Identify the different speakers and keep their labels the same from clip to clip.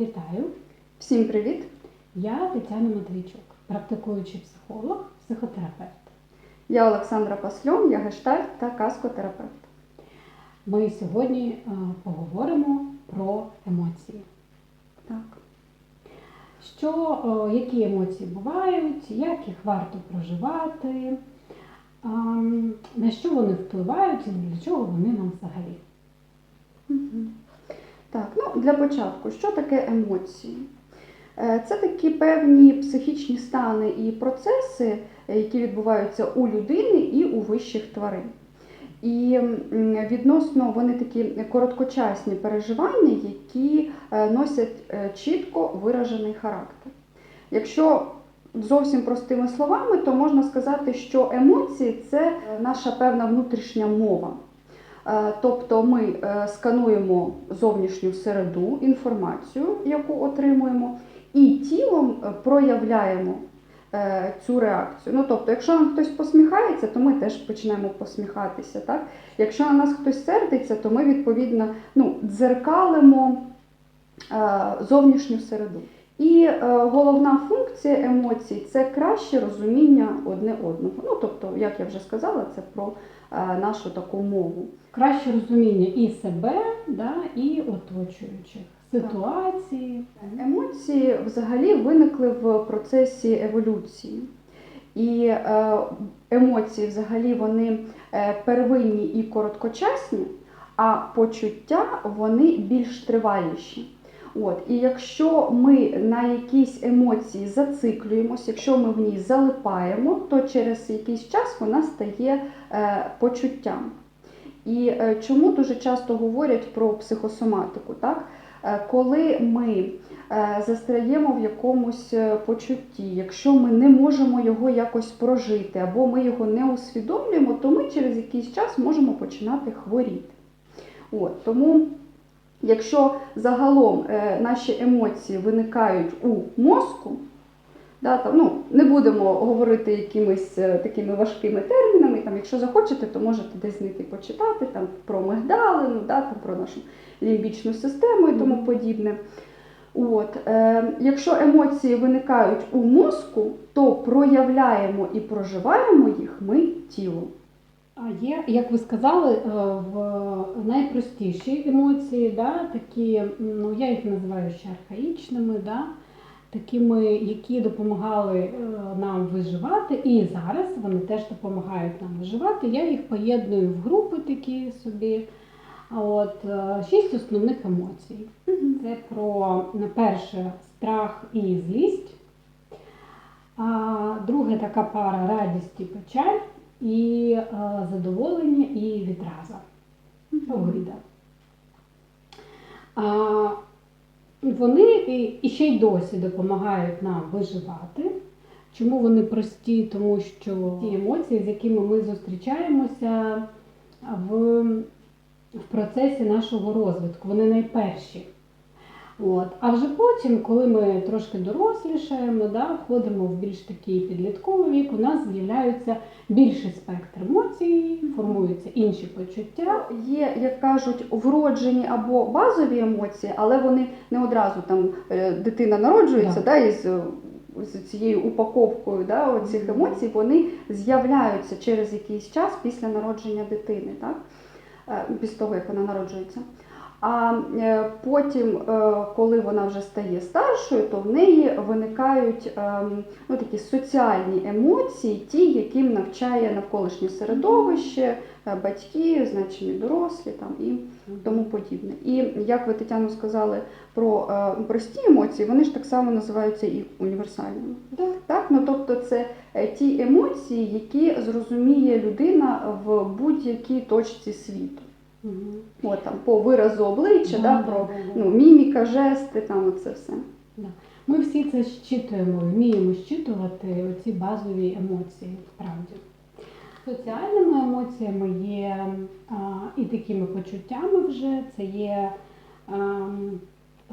Speaker 1: вітаю!
Speaker 2: Всім привіт!
Speaker 1: Я Тетяна Матвійчук, практикуючий психолог, психотерапевт.
Speaker 2: Я Олександра Пасльон, я гештальт та каскотерапевт.
Speaker 1: Ми сьогодні е, поговоримо про емоції.
Speaker 2: Так.
Speaker 1: Що, е, які емоції бувають, як їх варто проживати, ем, на що вони впливають і для чого вони нам взагалі.
Speaker 2: Мгм. Так, ну для початку, що таке емоції? Е, Це такі певні психічні стани і процеси, е, які відбуваються у людини і у вищих тварин. І відносно вони такі короткочасні переживання, які е, носять чітко виражений характер. Якщо зовсім простими словами, то можна сказати, що емоції це наша певна внутрішня мова. Е, Тобто ми е, скануємо зовнішню середу, інформацію, яку отримуємо, і тілом е, проявляємо цю реакцію. Ну, тобто, якщо нам хтось посміхається, то ми теж почнемо посміхатися. Так? Якщо на нас хтось сердиться, то ми відповідно ну, дзеркалимо зовнішню середу. І головна функція емоцій це краще розуміння одне одного. Ну, тобто, як я вже сказала, це про нашу таку мову.
Speaker 1: Краще розуміння і себе, да, і оточуючих ситуації.
Speaker 2: Емоції взагалі виникли в процесі еволюції. І е, емоції взагалі вони е, первинні і короткочасні, а почуття вони більш триваліші. От, і якщо ми на якісь емоції зациклюємося, якщо ми в ній залипаємо, то через якийсь час вона стає е, почуттям. І е, чому дуже часто говорять про психосоматику? Так? Е, Коли ми е, застряємо в якомусь е, почутті, якщо ми не можемо його якось прожити або ми його не усвідомлюємо, то ми через якийсь час можемо починати хворіти. От, тому, якщо загалом е, наші емоції виникають у мозку, да, там, ну, не будемо говорити якимись е, такими важкими термінами. Там, якщо захочете, то можете десь знайти почитати там, про мигдалину, да, там, про нашу лімбічну систему і тому подібне. От, е, якщо емоції виникають у мозку, то проявляємо і проживаємо їх ми тілом.
Speaker 1: А є, як ви сказали, е, в найпростіші емоції, да, такі, ну я їх називаю ще архаїчними, да, такими, які допомагали е, нам виживати, і зараз вони теж допомагають нам виживати. Я їх поєдную в групи такі собі. От е, шість основних емоцій. Це про на перше страх і злість. А друге така пара радість і печаль, і е, задоволення і відраза. Огида. А, вони і ще й досі допомагають нам виживати. Чому вони прості? Тому що ті емоції, з якими ми зустрічаємося в, в процесі нашого розвитку, вони найперші. От. А вже потім, коли ми трошки дорослішаємо, да, входимо в більш такий підлітковий вік, у нас з'являється більший спектр емоцій, формуються інші почуття.
Speaker 2: Є, як кажуть, вроджені або базові емоції, але вони не одразу там е, дитина народжується
Speaker 1: Да.
Speaker 2: да, із, з цією упаковкою да, цих емоцій, вони з'являються через якийсь час після народження дитини, так? Е, після того, як вона народжується. А е, потім, е, коли вона вже стає старшою, то в неї виникають ем, ну, такі соціальні емоції, ті, яким навчає навколишнє середовище, е, батьки, значені дорослі там, і тому подібне. І як ви Тетяно сказали про е, прості емоції, вони ж так само називаються і універсальними.
Speaker 1: Да.
Speaker 2: Так? Ну, тобто це е, ті емоції, які зрозуміє людина в будь-якій точці світу.
Speaker 1: Мгм.
Speaker 2: От там по виразу обличчя,
Speaker 1: Да,
Speaker 2: да,
Speaker 1: да,
Speaker 2: про
Speaker 1: да, да.
Speaker 2: ну, міміка, жести, там оце все.
Speaker 1: Ми всі це щитуємо, вміємо щитувати оці базові емоції, справді. Соціальними емоціями є а, і такими почуттями вже це є а,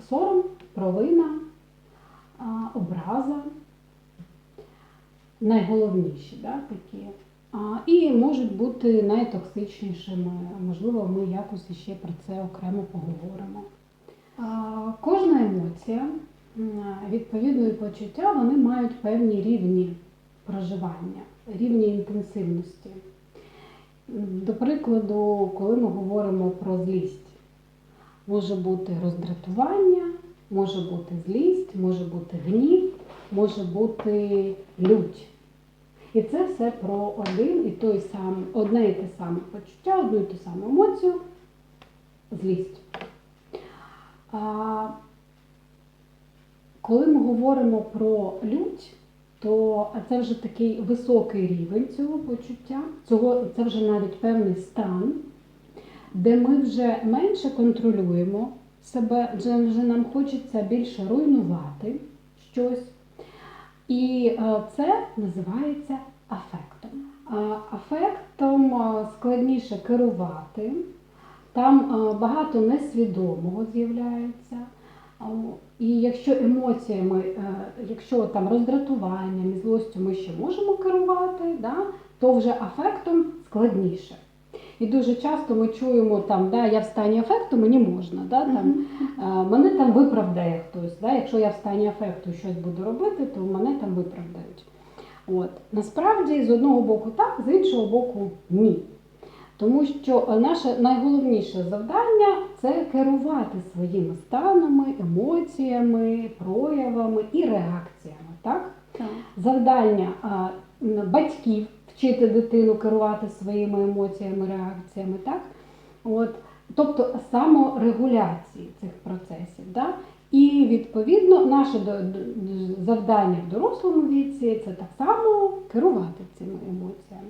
Speaker 1: сором, провина, а, образа. Найголовніші да, такі. І можуть бути найтоксичнішими. Можливо, ми якось ще про це окремо поговоримо. Кожна емоція, відповідно і почуття, вони мають певні рівні проживання, рівні інтенсивності. До прикладу, коли ми говоримо про злість, може бути роздратування, може бути злість, може бути гнів, може бути лють. І це все про один і той самий, одне і те саме почуття, одну і ту саму емоцію злість. А, коли ми говоримо про лють, то це вже такий високий рівень цього почуття, цього, це вже навіть певний стан, де ми вже менше контролюємо себе, вже нам хочеться більше руйнувати щось. І е, це називається афектом. Афектом е, складніше керувати, там е, багато несвідомого з'являється. І якщо емоціями, е, якщо там роздратуванням і злостю ми ще можемо керувати, да, то вже афектом складніше. І дуже часто ми чуємо там, да, я в стані афекту, мені можна, да, там, е, мене там виправдає хтось. Да, якщо я в стані афекту щось буду робити, то мене там виправдають. От. Насправді, з одного боку так, з іншого боку ні. Тому що наше найголовніше завдання це керувати своїми станами, емоціями, проявами і реакціями. Так?
Speaker 2: Так.
Speaker 1: Завдання а, батьків вчити дитину керувати своїми емоціями, реакціями, так? От, тобто саморегуляції цих процесів. Да? І відповідно наше завдання в дорослому віці це так само керувати цими емоціями.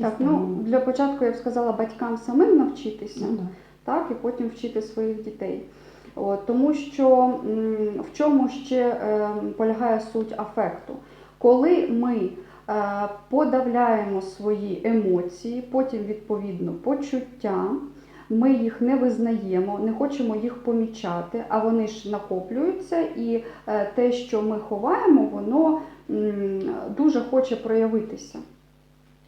Speaker 2: Так, ну для початку я б сказала батькам самим навчитися.
Speaker 1: Ну, да.
Speaker 2: так, і потім вчити своїх дітей. От, тому що в чому ще е, полягає суть афекту? Коли ми подавляємо свої емоції, потім відповідно почуття, ми їх не визнаємо, не хочемо їх помічати, а вони ж накоплюються, і е, те, що ми ховаємо, воно дуже хоче проявитися.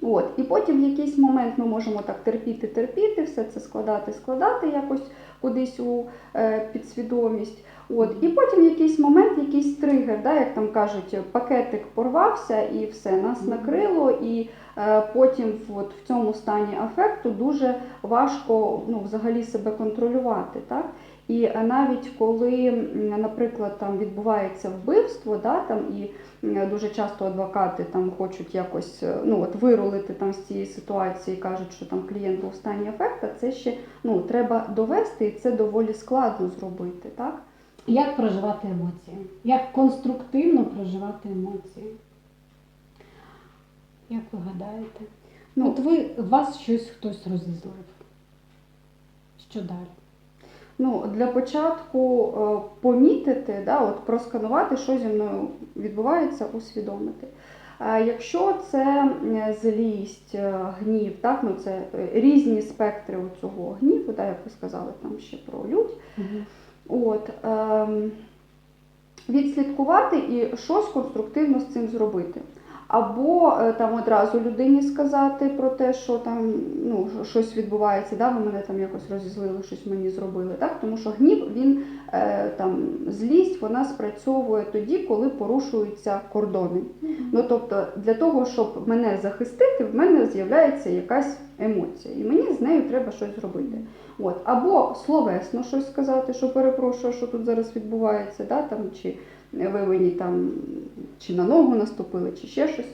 Speaker 2: От, і потім в якийсь момент ми можемо так терпіти, терпіти, все це складати, складати якось кудись у е, підсвідомість. От, і потім якийсь момент, якийсь тригер, да, як там кажуть, пакетик порвався і все, нас накрило, і е, потім от, в цьому стані афекту дуже важко ну, взагалі себе контролювати. Так? І е, навіть коли, наприклад, там відбувається вбивство, да, там, і дуже часто адвокати там хочуть якось е, ну, от, вирулити там, з цієї ситуації, кажуть, що там клієнт був в стані афекта, це ще ну, треба довести, і це доволі складно зробити. Так?
Speaker 1: Як проживати емоції? Як конструктивно проживати емоції? Як ви гадаєте?
Speaker 2: Ну,
Speaker 1: От ви вас щось хтось розізлив. Що далі?
Speaker 2: Ну, для початку е, помітити, да, от просканувати, що зі мною відбувається, усвідомити. Е, Якщо це злість, е, гнів, так, ну, це різні спектри цього гніву, да, як ви сказали там ще про лють, От, е, відслідкувати і щось конструктивно з цим зробити. Або е, там одразу людині сказати про те, що там ну, щось відбувається, да, ви мене там якось розізлили, щось мені зробили. Так? Тому що гнів, він е, там, злість, вона спрацьовує тоді, коли порушуються кордони. Ну, тобто, для того, щоб мене захистити, в мене з'являється якась емоція, і мені з нею треба щось зробити. От. Або словесно щось сказати, що перепрошую, що тут зараз відбувається, да, там, чи ви мені там чи на ногу наступили, чи ще щось.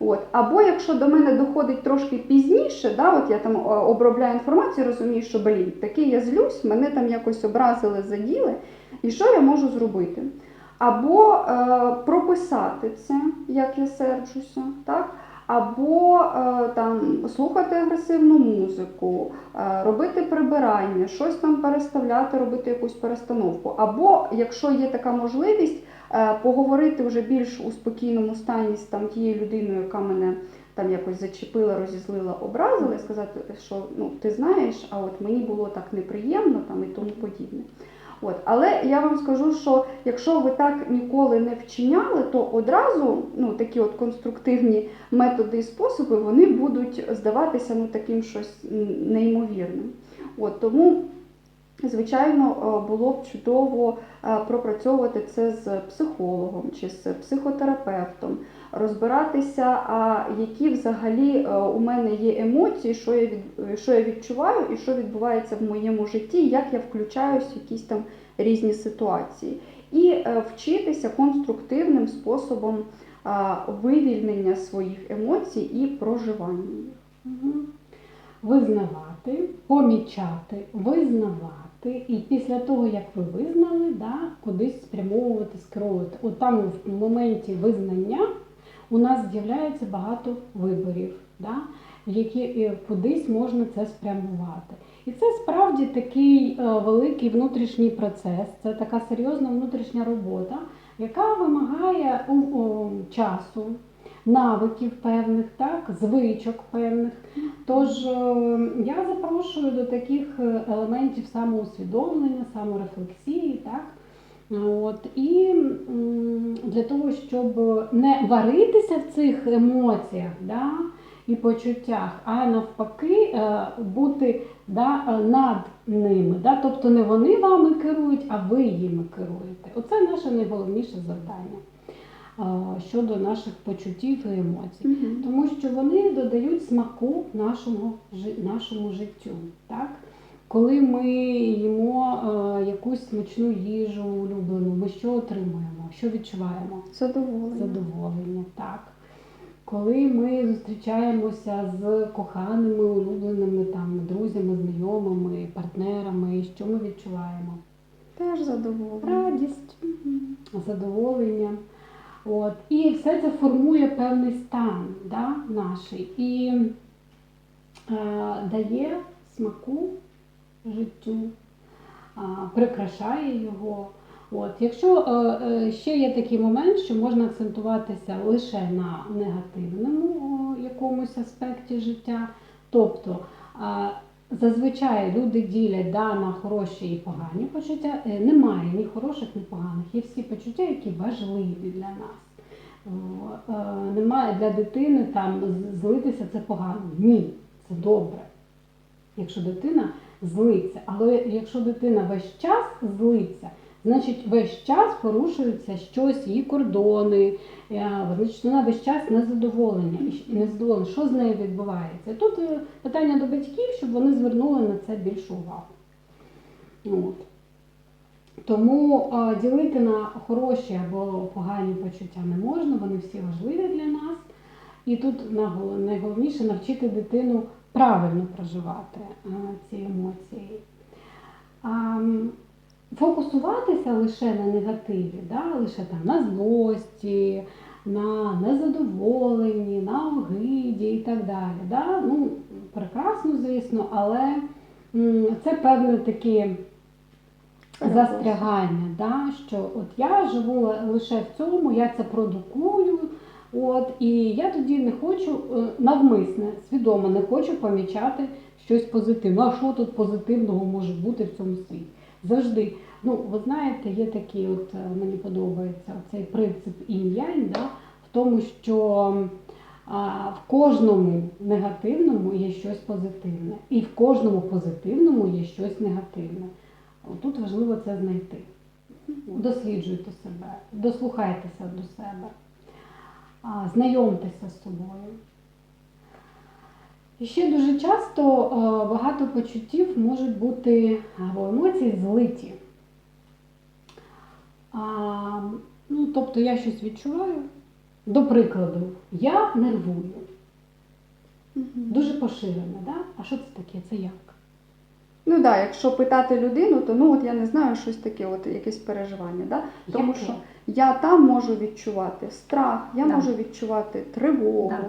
Speaker 2: От. Або якщо до мене доходить трошки пізніше, да, от я там е, обробляю інформацію, розумію, що блін, такий я злюсь, мене там якось образили, заділи, і що я можу зробити? Або е, прописати це, як я серджуся, так? або е, там слухати агресивну музику, е, робити прибирання, щось там переставляти, робити якусь перестановку. Або, якщо є така можливість, поговорити вже більш у спокійному стані з там тією людиною, яка мене там якось зачепила, розізлила, образила, і сказати, що ну ти знаєш, а от мені було так неприємно там і тому подібне. От. Але я вам скажу, що якщо ви так ніколи не вчиняли, то одразу ну, такі от конструктивні методи і способи вони будуть здаватися ну, таким щось неймовірним. От, тому Звичайно, е, було б чудово е, пропрацьовувати це з психологом чи з психотерапевтом, розбиратися, а які взагалі е, у мене є емоції, що я, що я відчуваю і що відбувається в моєму житті, як я включаюсь в якісь там різні ситуації. І вчитися конструктивним способом вивільнення своїх емоцій і проживання їх.
Speaker 1: Визнавати, помічати, визнавати, і після того, як ви визнали, да, кудись спрямовувати, скеровувати. От там в моменті визнання у нас з'являється багато виборів, да, які е, кудись можна це спрямувати. І це справді такий е, великий внутрішній процес, це така серйозна внутрішня робота, яка вимагає у, часу, навиків певних, так, звичок певних. Тож е, я запрошую до таких е, елементів самоусвідомлення, саморефлексії, так. От, і для того, щоб не варитися в цих емоціях да, і почуттях, а навпаки е, бути да, над ними. Да, тобто не вони вами керують, а ви їми керуєте. Оце наше найголовніше завдання щодо наших почуттів і емоцій тому що вони додають смаку нашому, нашому життю. Так? Коли ми їмо е, якусь смачну їжу улюблену, ми що отримуємо? Що відчуваємо?
Speaker 2: Задоволення.
Speaker 1: Задоволення, так. Коли ми зустрічаємося з коханими, улюбленими там, друзями, знайомими, партнерами, що ми відчуваємо?
Speaker 2: Теж задоволення.
Speaker 1: радість, задоволення. От. І все це формує певний стан да, наш і е, дає смаку життю, е, прикрашає його. От. Якщо е, е, ще є такий момент, що можна акцентуватися лише на негативному якомусь аспекті життя, тобто е, Зазвичай люди ділять да, на хороші і погані почуття. Е, Немає ні хороших, ні поганих. Є всі почуття, які важливі для нас. Е, Немає для дитини там злитися це погано. Ні, це добре. Якщо дитина злиться. Але якщо дитина весь час злиться, значить весь час порушується щось, її кордони, е, значить вона весь час щ- незадоволена. Що з нею відбувається? Тут е, питання до батьків, щоб вони звернули на це більшу увагу. От. Тому е, ділити на хороші або погані почуття не можна, вони всі важливі для нас. І тут найголовніше навчити дитину правильно проживати е, ці емоції. А, фокусуватися лише на негативі, да? лише там на злості, на незадоволенні, на огиді і так далі. Да? Ну, прекрасно, звісно, але це певне таке застрягання, да? що от я живу лише в цьому, я це продукую. От, і я тоді не хочу е, навмисне, свідомо не хочу помічати щось позитивне. А що тут позитивного може бути в цьому світі? Завжди. Ну, ви знаєте, є такий, от е, мені подобається цей принцип інь-янь, да, в тому, що а, в кожному негативному є щось позитивне, і в кожному позитивному є щось негативне. Тут важливо це знайти. Досліджуйте себе, дослухайтеся до себе, знайомтеся з собою. І ще дуже часто е, багато почуттів можуть бути або емоції злиті. А, ну, тобто я щось відчуваю. До прикладу, я нервую. Дуже поширене, да? А що це таке? Це як?
Speaker 2: Ну так, да, якщо питати людину, то ну от я не знаю щось таке, от якесь переживання. Да? Тому
Speaker 1: Яке?
Speaker 2: що я там можу відчувати страх, я
Speaker 1: Да.
Speaker 2: можу відчувати тривогу.
Speaker 1: Да.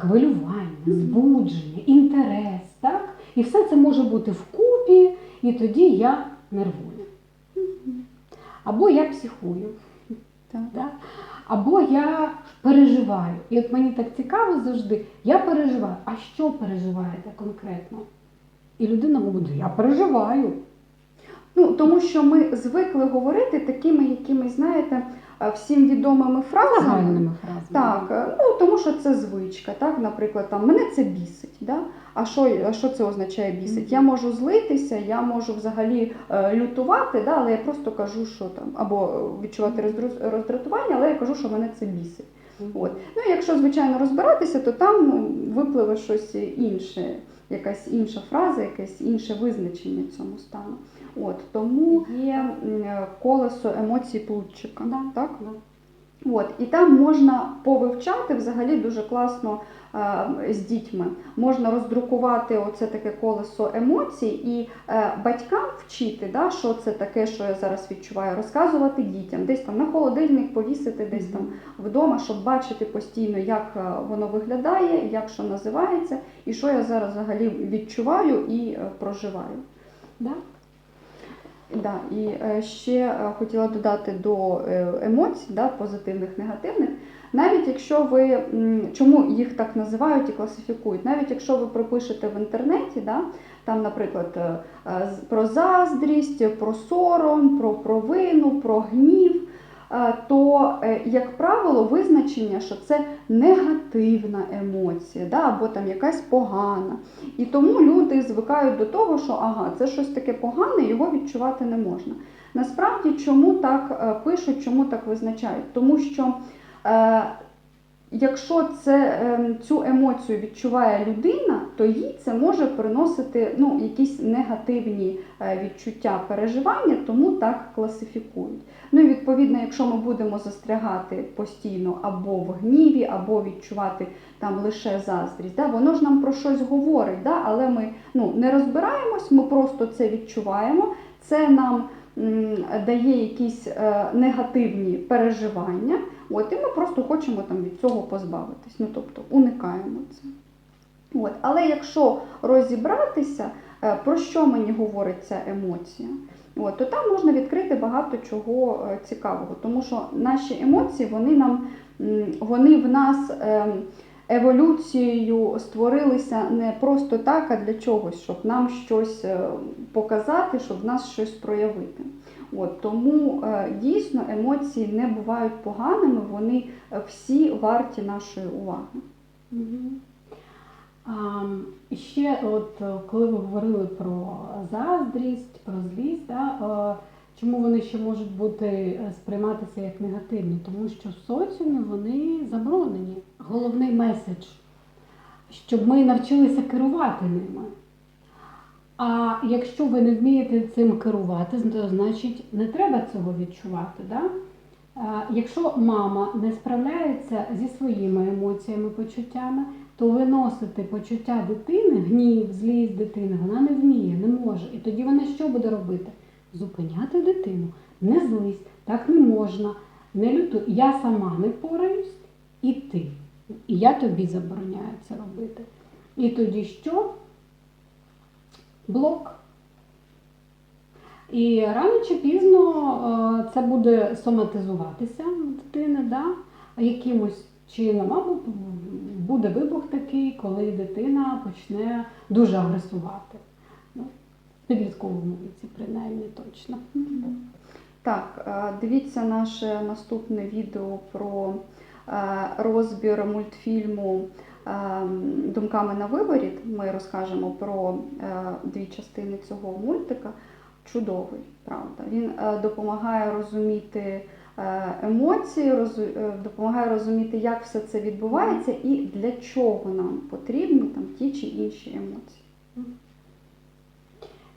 Speaker 1: Хвилювання, збудження, інтерес, так? І все це може бути вкупі, і тоді я нервую. Або я психую.
Speaker 2: Так.
Speaker 1: Да? Або я переживаю. І от мені так цікаво завжди, я переживаю. А що переживаєте конкретно? І людина говорить, я переживаю.
Speaker 2: Ну, тому що ми звикли говорити такими якимись, знаєте, всім відомими фразами.
Speaker 1: Загальними фразами.
Speaker 2: Так, е, ну тому що це звичка. Так, наприклад, там мене це бісить. Да? А що, а що це означає бісить? Я можу злитися, я можу взагалі е, лютувати, да? але я просто кажу, що там, або відчувати роздратування, але я кажу, що мене це бісить. От. Ну, і якщо, звичайно, розбиратися, то там ну, випливе щось інше, якась інша фраза, якесь інше визначення цьому стану. От, тому є колесо емоцій плутчика.
Speaker 1: Да.
Speaker 2: Так?
Speaker 1: Да.
Speaker 2: От, і там можна повивчати взагалі дуже класно е, з дітьми. Можна роздрукувати оце таке колесо емоцій і е, батькам вчити, да, що це таке, що я зараз відчуваю, розказувати дітям, десь там на холодильник повісити, десь там вдома, щоб бачити постійно, як е, воно виглядає, як що називається, і що я зараз взагалі відчуваю і е, проживаю.
Speaker 1: Да?
Speaker 2: Да, і е, ще е, хотіла додати до е, емоцій, да, позитивних, негативних. Навіть якщо ви чому їх так називають і класифікують, навіть якщо ви пропишете в інтернеті, да, там, наприклад, про заздрість, про сором, про провину, про гнів, то, е, як правило, визначення, що це негативна емоція, да, або там якась погана. І тому люди звикають до того, що ага, це щось таке погане, його відчувати не можна. Насправді, чому так е, пишуть, чому так визначають? Тому що е, якщо це, е, цю емоцію відчуває людина, то їй це може приносити ну, якісь негативні е, відчуття, переживання, тому так класифікують. Ну і відповідно, якщо ми будемо застрягати постійно або в гніві, або відчувати там лише заздрість, да, воно ж нам про щось говорить, да, але ми ну, не розбираємось, ми просто це відчуваємо. Це нам дає якісь е, негативні переживання. От, і ми просто хочемо там від цього позбавитись. Ну тобто уникаємо це. От. Але якщо розібратися, е, про що мені говорить ця емоція, от, то там можна відкрити багато чого е, цікавого, тому що наші емоції вони нам вони в нас. Еволюцією створилися не просто так, а для чогось, щоб нам щось е, показати, щоб в нас щось проявити. От, тому е, дійсно емоції не бувають поганими, вони е, всі варті нашої уваги.
Speaker 1: Мгм. А, ще, от коли ви говорили про заздрість, про злість, да, чому вони ще можуть бути е, сприйматися як негативні? Тому що в соціумі вони заборонені. Головний меседж, щоб ми навчилися керувати ними. А якщо ви не вмієте цим керувати, то значить не треба цього відчувати. Да? Якщо мама не справляється зі своїми емоціями, почуттями, то виносити почуття дитини, гнів, злість дитини, вона не вміє, не може. І тоді вона що буде робити? Зупиняти дитину, не злись, так не можна, не лютуй. Я сама не впораюсь, і ти. І я тобі забороняю це робити. І тоді що? Блок. І рано чи пізно е, це буде соматизуватися дитини, да? якимось чином, або буде вибух такий, коли дитина почне дуже агресувати. Підлітковому віці, принаймні, точно.
Speaker 2: Так, е, дивіться наше наступне відео про е, розбір мультфільму е, Думками на виворіт. Ми розкажемо про дві частини цього мультика. Чудовий, правда. Він допомагає розуміти емоції, допомагає розуміти, як все це відбувається і для чого нам потрібні там ті чи інші емоції.